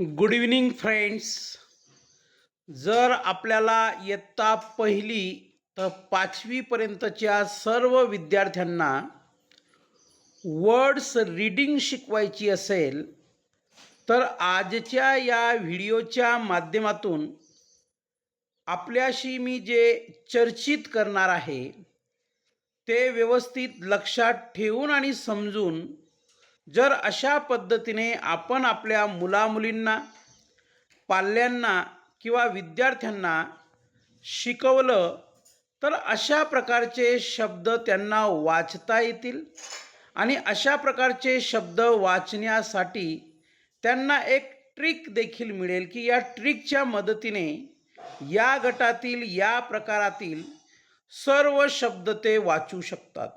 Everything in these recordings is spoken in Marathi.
गुड इव्हनिंग फ्रेंड्स जर आपल्याला इयत्ता पहिली तर पाचवीपर्यंतच्या सर्व विद्यार्थ्यांना वर्ड्स रीडिंग शिकवायची असेल तर आजच्या या व्हिडिओच्या माध्यमातून आपल्याशी मी जे चर्चित करणार आहे ते व्यवस्थित लक्षात ठेवून आणि समजून जर अशा पद्धतीने आपण आपल्या मुलामुलींना पाल्यांना किंवा विद्यार्थ्यांना शिकवलं तर अशा प्रकारचे शब्द त्यांना वाचता येतील आणि अशा प्रकारचे शब्द वाचण्यासाठी त्यांना एक ट्रिक देखील मिळेल की या ट्रिकच्या मदतीने या गटातील या प्रकारातील सर्व शब्द ते वाचू शकतात.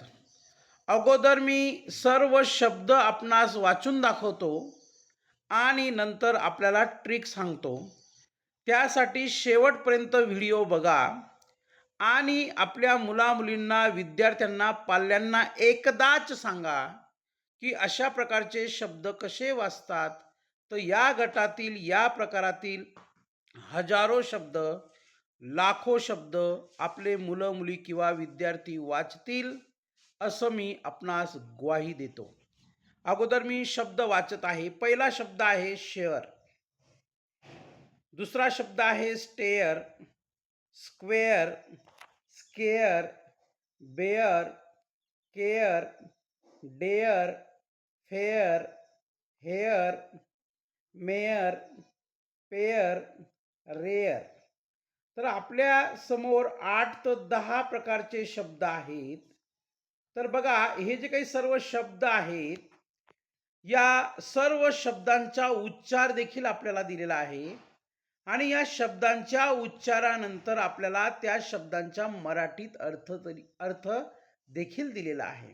अगोदर मी सर्व शब्द आपणास वाचून दाखवतो आणि नंतर आपल्याला ट्रिक सांगतो. त्यासाठी शेवटपर्यंत व्हिडिओ बघा आणि आपल्या मुलामुलींना विद्यार्थ्यांना पाल्यांना एकदाच सांगा की अशा प्रकारचे शब्द कसे वाचतात. तर या गटातील या प्रकारातील हजारो शब्द लाखो शब्द आपले मुलं मुली किंवा विद्यार्थी वाचतील. असं मी आपणास ग्वाही देतो. अगोदर मी शब्द वाचत आहे. पहिला शब्द आहे शेअर. दुसरा शब्द आहे stair square scare bear care dare fair hair mare pair rare. तर आपल्यासमोर आठ ते दहा प्रकारचे शब्द आहेत. तर बघा हे जे काही सर्व शब्द आहेत या सर्व शब्दांचा उच्चार देखील आपल्याला दिलेला आहे आणि या शब्दांच्या उच्चारानंतर आपल्याला त्या शब्दांच्या मराठीत अर्थ तरी अर्थ देखील दिलेला आहे.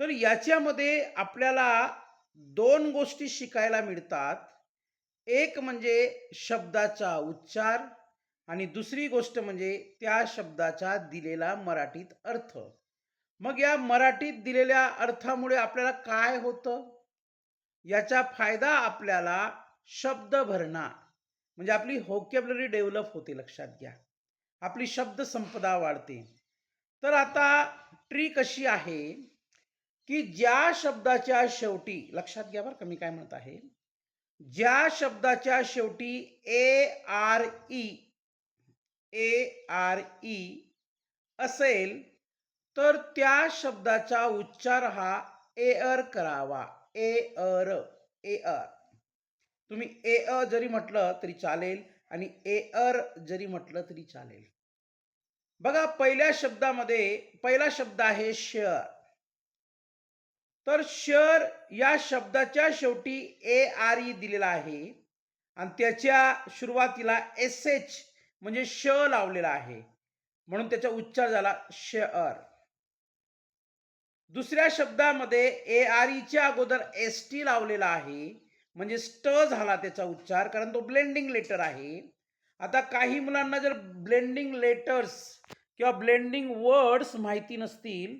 तर याच्यामध्ये आपल्याला दोन गोष्टी शिकायला मिळतात. एक म्हणजे शब्दाचा उच्चार आणि दुसरी गोष्ट म्हणजे त्या शब्दाचा दिलेला मराठीत अर्थ. मग या मराठीत दिलेल्या अर्थामुळे आपल्याला काय होतं? याचा फायदा आपल्याला शब्द भरणा म्हणजे आपली होकॅबलरी डेव्हलप होते लक्षात घ्या. आपली शब्द संपदा वाढते. तर आता ट्रिक अशी आहे की ज्या शब्दाच्या शेवटी लक्षात घ्या बरं कमी काय म्हणत आहे. ज्या शब्दाच्या शेवटी A R E A R E असेल तर त्या शब्दाचा उच्चार हा एअर करावा. ए अर ए अर तुम्ही ए अ जरी म्हटलं तरी चालेल आणि ए अर जरी म्हटलं तरी चालेल. बघा पहिल्या शब्दामध्ये पहिला शब्द आहे शेअर. तर शेअर या शब्दाच्या शेवटी ए आर ई दिलेला आहे आणि त्याच्या सुरुवातीला एस एच म्हणजे श लावलेला आहे. म्हणून त्याचा उच्चार झाला शेअर. दुसऱ्या शब्दामध्ये ए आर ईच्या अगोदर एस टी लावलेला आहे. म्हणजे स्ट झाला त्याचा उच्चार कारण तो ब्लेंडिंग लेटर आहे. आता काही मुलांना जर ब्लेंडिंग लेटर्स किंवा ब्लेंडिंग वर्ड्स माहिती नसतील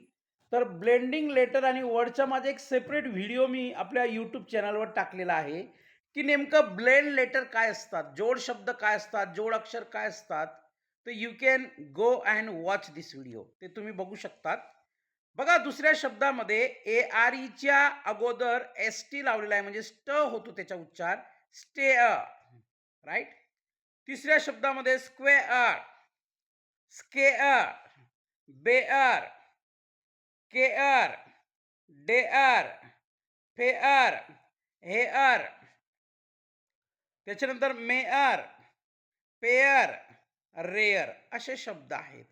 तर ब्लेंडिंग लेटर आणि वर्डचा माझा एक सेपरेट व्हिडिओ मी आपल्या यूट्यूब चॅनलवर टाकलेला आहे की नेमकं ब्लेंड लेटर काय असतात जोड शब्द काय असतात जोड अक्षर काय असतात तर you can go and watch this video ते तुम्ही बघू शकतात. बघा दुसऱ्या शब्दामध्ये ए आर ईच्या अगोदर एस टी लावलेला आहे. म्हणजे स्ट होतो त्याचा उच्चार. स्टे अ राईट तिसऱ्या शब्दामध्ये square scare bear care dare fair hair. त्याच्यानंतर मेअर पेअर रेअर असे शब्द आहेत.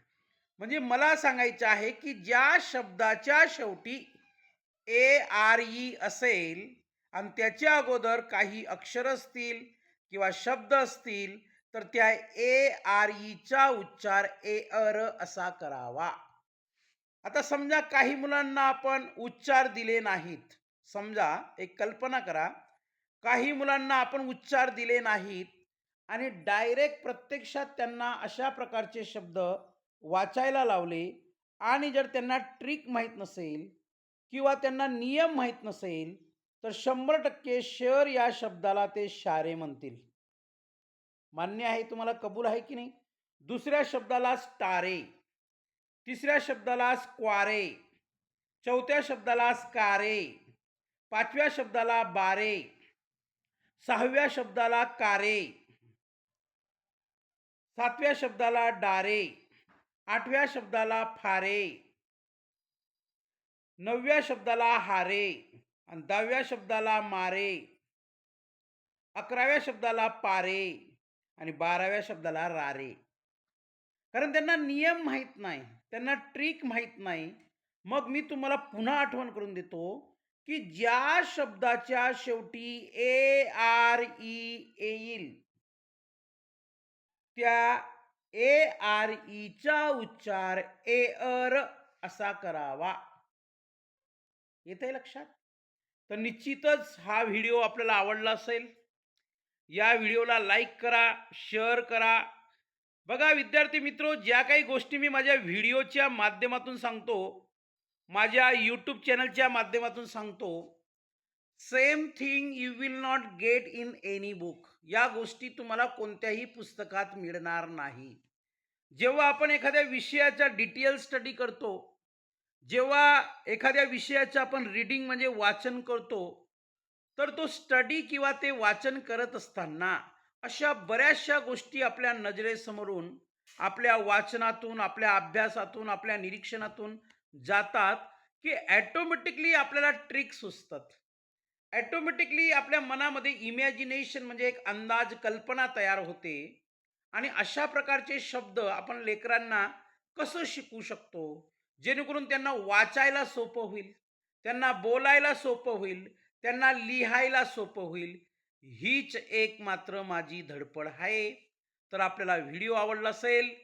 म्हणजे मला सांगायचं आहे की ज्या शब्दाच्या शेवटी ए आर ई असेल आणि त्याच्या अगोदर काही अक्षर असतील किंवा शब्द असतील तर त्या ए आर ईचा उच्चार ए अर असा करावा. आता समजा काही मुलांना आपण उच्चार दिले नाहीत. समजा एक कल्पना करा. काही मुलांना आपण उच्चार दिले नाहीत आणि डायरेक्ट प्रत्यक्षात त्यांना अशा प्रकारचे शब्द वाचायला लावले आणि जर त्यांना ट्रिक माहीत नसेल किंवा त्यांना नियम माहीत नसेल तर शंभर टक्के शेअर या शब्दाला ते शारे म्हणतील. मान्य आहे तुम्हाला कबूल आहे की नाही? दुसऱ्या शब्दाला स्टारे तिसऱ्या शब्दाला स्क्वारे चौथ्या शब्दाला स्कारे पाचव्या शब्दाला बारे सहाव्या शब्दाला कारे सातव्या शब्दाला डारे आठव्या शब्दाला फारे. नवव्या शब्दाला हारे आणि दहाव्या शब्दाला मारे. अकराव्या शब्दाला पारे आणि बाराव्या शब्दाला रारे. कारण त्यांना नियम माहीत नाही त्यांना ट्रिक माहीत नाही. मग मी तुम्हाला पुन्हा आठवण करून देतो की ज्या शब्दाच्या शेवटी ए आर ई येईल त्या ए आर ईचा उच्चार ए अर असा करावा. येत आहे लक्षात? तर निश्चितच हा व्हिडिओ आपल्याला आवडला असेल. या व्हिडिओला लाईक करा शेअर करा. बघा विद्यार्थी मित्रो ज्या काही गोष्टी मी माझ्या व्हिडिओच्या माध्यमातून सांगतो माझ्या यूट्यूब चॅनलच्या माध्यमातून सांगतो same thing you will not get in any book. या गोष्टी तुम्हाला कोणत्याही पुस्तकात मिळणार नाही. जेव्हा आपण एखाद्या विषयाचा डिटेल स्टडी करतो जेव्हा एखाद्या विषयाचं आपण रीडिंग म्हणजे वाचन करतो तर तो स्टडी किंवा ते वाचन करत असताना अशा बऱ्याचशा गोष्टी आपल्या नजरेसमोरून आपल्या वाचनातून आपल्या अभ्यासातून आपल्या निरीक्षणातून जातात की ॲटोमॅटिकली आपल्याला ट्रिक सुचतात. ॲटोमॅटिकली आपल्या मनामध्ये इमॅजिनेशन म्हणजे एक अंदाज कल्पना तयार होते. आणि अशा प्रकारचे शब्द आपण लेकरांना कसं शिकू शकतो? जेणेकरून त्यांना वाचायला सोपं होईल त्यांना बोलायला सोपं होईल त्यांना लिहायला सोपं होईल. हीच एक मात्र माझी धडपड आहे. तर आपल्याला व्हिडिओ आवडला असेल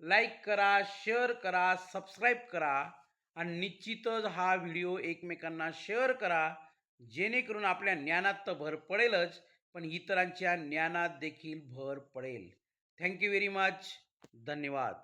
लाईक करा शेअर करा सबस्क्राईब करा. आणि निश्चितच हा व्हिडिओ एकमेकांना शेअर करा. जेणेकरून आपल्या ज्ञानात तर भर पडेलच पण इतरांच्या ज्ञानात देखील भर पडेल. थँक्यू व्हेरी मच धन्यवाद.